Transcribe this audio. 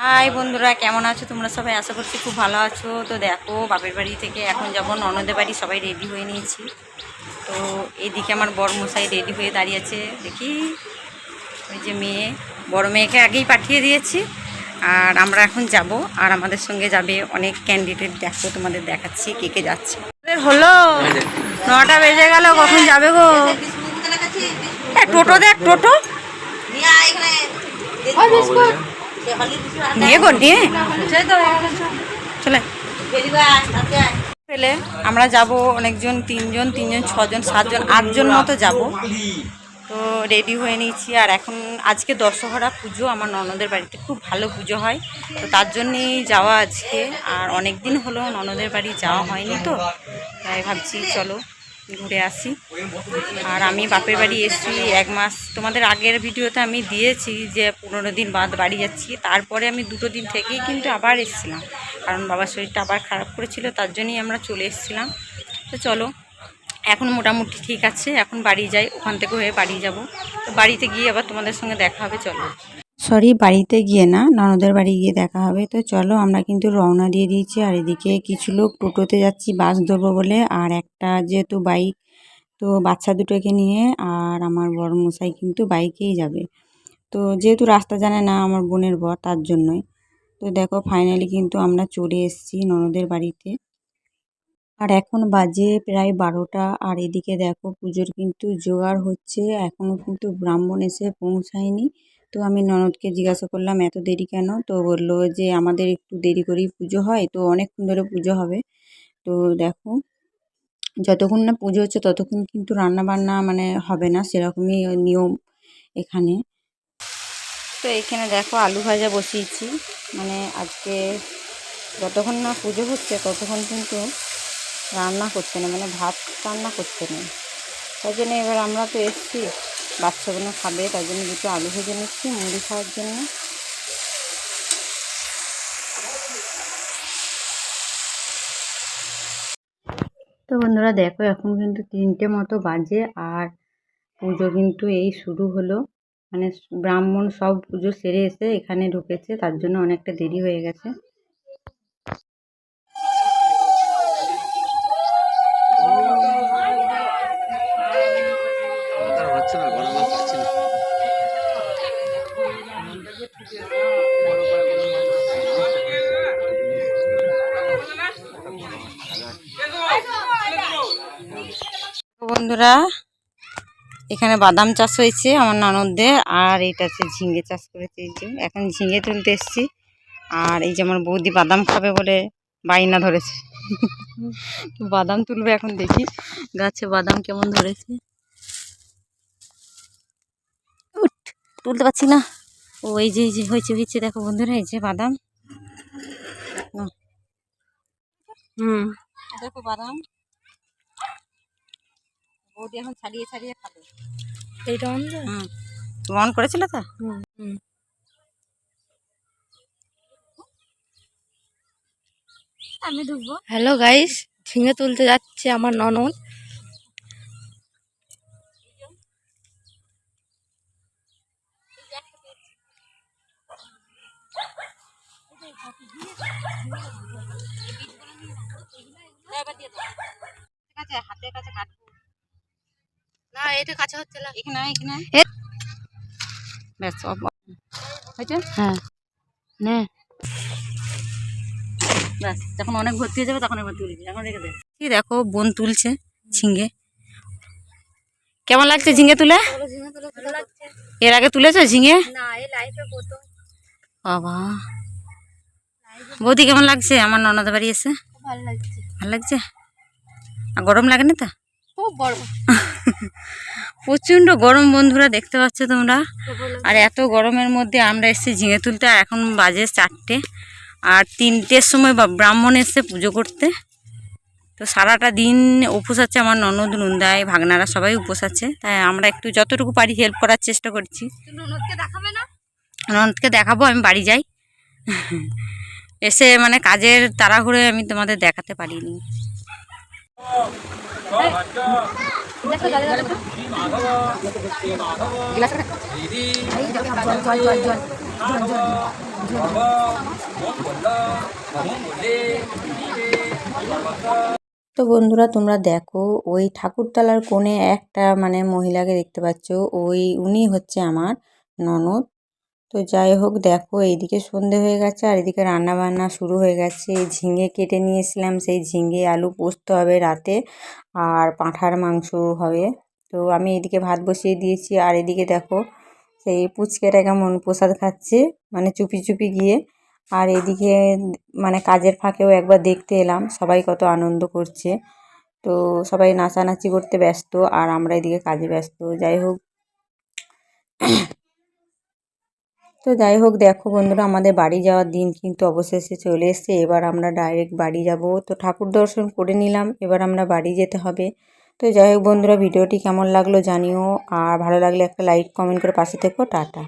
High বন্ধুরা কেমন আছো? তোমরা সবাই আশা করছি খুব ভালো আছো। তো দেখো বাপের বাড়ি থেকে এখন যাব ননদের বাড়ি সবাই রেডি হয়ে নিয়েছি। তো এইদিকে আমার বড় মশাই রেডি হয়ে দাঁড়িয়ে আছে। দেখি ওই যে মেয়ে বড় মেয়েকে আগেই পাঠিয়ে দিয়েছি। আর আমরা এখন যাব আর আমাদের সঙ্গে যাবে অনেক ক্যান্ডিডেট দেখো তোমাদের দেখাচ্ছি কে কে যাচ্ছে। হলো নটা বেজে গেল কখন যাবে গো? এ, টোটো দেখ টোটো। নিয়ে চলে। ফেলে আমরা যাব অনেকজন তিনজন তিনজন ছজন সাতজন আটজন মতো যাব। তো রেডি হয়ে নিয়েছি। আর এখন আজকে দশহরা পুজো আমার ননদের বাড়িতে খুব ভালো পুজো হয়। তো তার জন্যেই যাওয়া আজকে। আর অনেক দিন হলো ননদের বাড়ি যাওয়া হয়নি তো। তাই ভাবছি চলো ঘুরে আসি। আর আমি বাপের বাড়ি এসেছি, এক মাস, তোমাদের আগের ভিডিওতে আমি দিয়েছি যে পনেরো দিন বাদ বাড়ি যাচ্ছি, তারপরে আমি দুটো দিন থেকেই কিন্তু আবার এসেছিলাম। কারণ বাবার শরীরটা আবার খারাপ করেছিল, তার জন্যই আমরা চলে এসেছিলাম। তো চলো, এখন মোটামুটি ঠিক আছে, এখন বাড়ি যাই, ওখান থেকে হয়ে বাড়ি যাব। তো বাড়িতে গিয়ে আবার তোমাদের সঙ্গে দেখা হবে, চলো। সরি, বাড়িতে গিয়ে না, ননদের বাড়ি গিয়ে দেখা হবে। তো চলো, আমরা কিন্তু রওনা দিয়ে দিয়েছি। আর এদিকে কিছু লোক টোটোতে যাচ্ছি, বাস ধরবো বলে। আর একটা যেহেতু বাইক, তো বাচ্চা দুটোকে নিয়ে আর আমার বড় মশাই কিন্তু বাইকেই যাবে। তো যেহেতু রাস্তা জানে না আমার বোনের বর, তার জন্যই। তো দেখো ফাইনালি কিন্তু আমরা চলে এসেছি ননদের বাড়িতে। আর এখন বাজে প্রায় বারোটা। আর এদিকে দেখো, পুজোর কিন্তু জোগাড় হচ্ছে। এখনও কিন্তু ব্রাহ্মণ এসে পৌঁছায়নি। তো আমি ননদকে জিজ্ঞাসা করলাম, এত দেরি কেন? তো বলল যে, আমাদের একটু দেরি করেই পুজো হয়, তো অনেকক্ষণ ধরে পুজো হবে। তো দেখো, যতক্ষণ না পুজো হচ্ছে ততক্ষণ কিন্তু রান্না বান্না মানে হবে না, সেরকমই নিয়ম এখানে। তো এখানে দেখো আলু ভাজা বসিয়েছি মানে আজকে যতক্ষণ না পুজো হচ্ছে ততক্ষণ কিন্তু রান্না করছে না মানে ভাত রান্না করছে না তাই জন্য এবার আমরা তো এসছি। বাচ্চাগুলো খাবে তাই জন্য দুটো আলু ভেজে নিচ্ছি, মুড়ি খাওয়ার জন্য। তো বন্ধুরা, দেখো এখন কিন্তু তিনটে মতো বাজে আর পুজো কিন্তু এই শুরু হলো। মানে ব্রাহ্মণ সব পুজো সেরে এসে এখানে ঢুকেছে, তার জন্য অনেকটা দেরি হয়ে গেছে। বন্ধুরা, এখানে বাদাম চাষ হয়েছে আমার ননদদের আর এটা হচ্ছে ঝিঙে চাষ করেছে এই যে। এখন ঝিঙে তুলতে এসছি, আর এই যে আমার বৌদি বাদাম খাবে বলে বাইনা ধরেছে। বাদাম তুলবে এখন দেখি, গাছে বাদাম কেমন ধরেছে। তুলতে পারছি না। ও, এই যে এই যে, হয়েছে হয়েছে, দেখো বন্ধুরা, এই যে বাদাম। হুম। দেখো বাদাম। বৌদি এখন ছাড়িয়ে ছাড়িয়ে খাবে। এইটা অন তুমি অন করেছিলে তো? আমি ঢুকবো। হ্যালো গাইস ঝিঙে তুলতে যাচ্ছে আমার ননদ। হাতের কাছে কাটবো না এটা কাছে হচ্ছে না। এখানে এখানে ব্যাস হয়েছে? হ্যাঁ। নে। ব্যাস যখন অনেক ভর্তি হয়ে যাবে তখন এবার তুলবি এখন রেখে দে। কি দেখো বোন তুলছে ঝিঙ্গে। কেমন লাগছে ঝিঙে তুলে? এর আগে তুলেছো প্রথম। বাবা। বৌদি কেমন লাগছে? আমার ননদের বাড়ি এসে। ভালো লাগছে। ভালো লাগছে? আর গরম লাগে না তো? খুব বড় প্রচণ্ড গরম বন্ধুরা দেখতে পাচ্ছ তোমরা? আর এত গরমের মধ্যে আমরা এসেছি ঝিঙে তুলতে আর এখন বাজে চারটে। আর তিনটের সময় বা- ব্রাহ্মণ এসছে পুজো করতে। তো সারাটা দিন উপোস আছে আমার ননদ নন্দায় ভাগনারা সবাই উপোস আছে। তাই আমরা একটু যতটুকু পারি হেল্প করার চেষ্টা করছি। ননদকে দেখাবে না? ননদকে দেখাবো আমি বাড়ি যাই। এসে মানে কাজের তাড়াহুড়ে আমি তোমাদের দেখাতে পারিনি। তো বন্ধুরা, তোমরা দেখো, ওই ঠাকুরতলার কোণে একটা মানে মহিলাকে দেখতে পাচ্ছ। ওই উনি হচ্ছে আমার ননদ। তো যাই হোক, দেখো এইদিকে সন্ধে হয়ে গেছে আর এদিকে রান্না বান্না শুরু হয়ে গেছে। ঝিঙে কেটে নিয়েছিলাম, সেই ঝিঙে আলু পোস্ত হবে রাতে আর পাঁঠার মাংস হবে। তো আমি এদিকে ভাত বসিয়ে দিয়েছি আর এদিকে দেখো সেই পুচকেটা কেমন প্রসাদ খাচ্ছে মানে চুপি চুপি গিয়ে। আর এদিকে মানে কাজের ফাঁকেও একবার দেখতে এলাম, সবাই কত আনন্দ করছে। তো সবাই নাচানাচি করতে ব্যস্ত আর আমরা এদিকে কাজে ব্যস্ত। যাই হোক তো যাই হোক, দেখো বন্ধুরা, আমাদের বাড়ি যাওয়ার দিন কিন্তু অবশেষে চলে এসছে। এবার আমরা ডাইরেক্ট বাড়ি যাব। তো ঠাকুর দর্শন করে নিলাম, এবার আমরা বাড়ি যেতে হবে। তো যাই হোক বন্ধুরা, ভিডিওটি কেমন লাগল জানিও, আর ভালো লাগলে একটা লাইক কমেন্ট করে পাশে থেকো। টাটা।